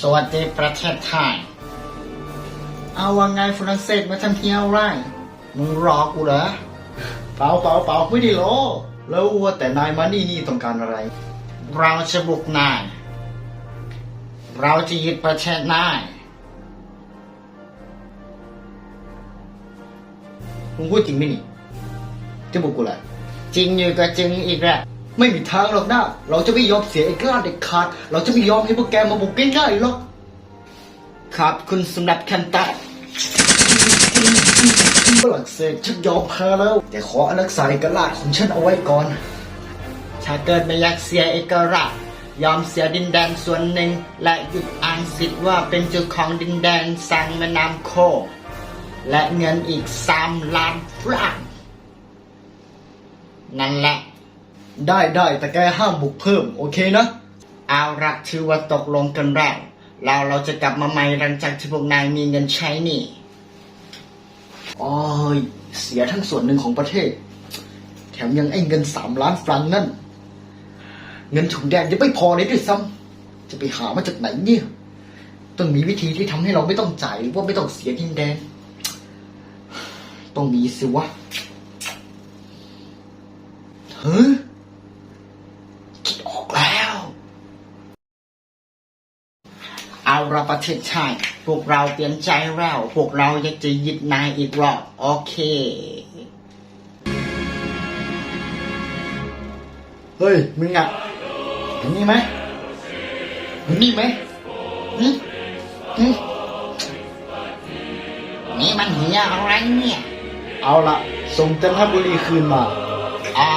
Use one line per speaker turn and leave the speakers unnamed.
สวัสดีประเทศไทย เอาว่าไงฝรั่งเศสมาทำเที่ยวไรมึงรอกูเหรอ
เปล่าเปล่าเปล่าไม่ได้ล้อแล้วว่าแต่นายมานี่นี่ต้องการอะไร
เราจะบุกนาย เราจะยึดประเทศนาย
มึงพูดจริงไหมนี่จะบุกกูอะไร
จริงอยู่ก็จริงอีกแหละ
ไม่มีทางหรอกนะ เราจะไม่ยอมเสียไอ้กล้าเด็ดขาด เราจะไม่ยอมให้พวกแกมาบุกง่ายๆหรอก
ขอบคุณสำหรับคำตอบ
ฝรั่งเศสฉันยอมแพ้แล้ว แต่ขอรักษาเอกราชของฉันเอาไว้ก่อน
ถ้าเกิดไม่อยากเสียเอกราชยอมเสียดินแดนส่วนหนึ่ง และหยุดอ้างสิทธิ์ว่าเป็นจ้าของดินแดนสั่งแม่น้ำโค และเงินอีกสามล้านฟรังนั่นแหละ
ได้ได้แต่แกห้ามบุกเพิ่ม โอเคนะ
เอาละถือว่าตกลงกันแล้วเราเราจะกลับมาใหม่หลังจากที่พวกนายมีเงินใช้นี่
อ๋อยเสียทั้งส่วนหนึ่งของประเทศ แถมยังไอ้เงินสามล้านฟรังนั่น เงินถุงแดงยังไม่พอเลยด้วยซ้ำจะไปหามาจากไหนเนี่ย ต้องมีวิธีที่ทำให้เราไม่ต้องจ่ายหรือว่าไม่ต้องเสียดินแดนต้องมีสิวะเฮ้ยคิดออกแล้ว
เอาละประเทศชาติพวกเราเปลี่ยนใจแล้ว พวกเราอยากจะยึดนายอีกรอบโอเค
เฮ้ย มึงอะเห็นนี่ไหมเห็นนี่ไหม
นี่มันเหี้ยอะไรเนี่ย
เอาละส่งจันทบุรีคืนมา
เอา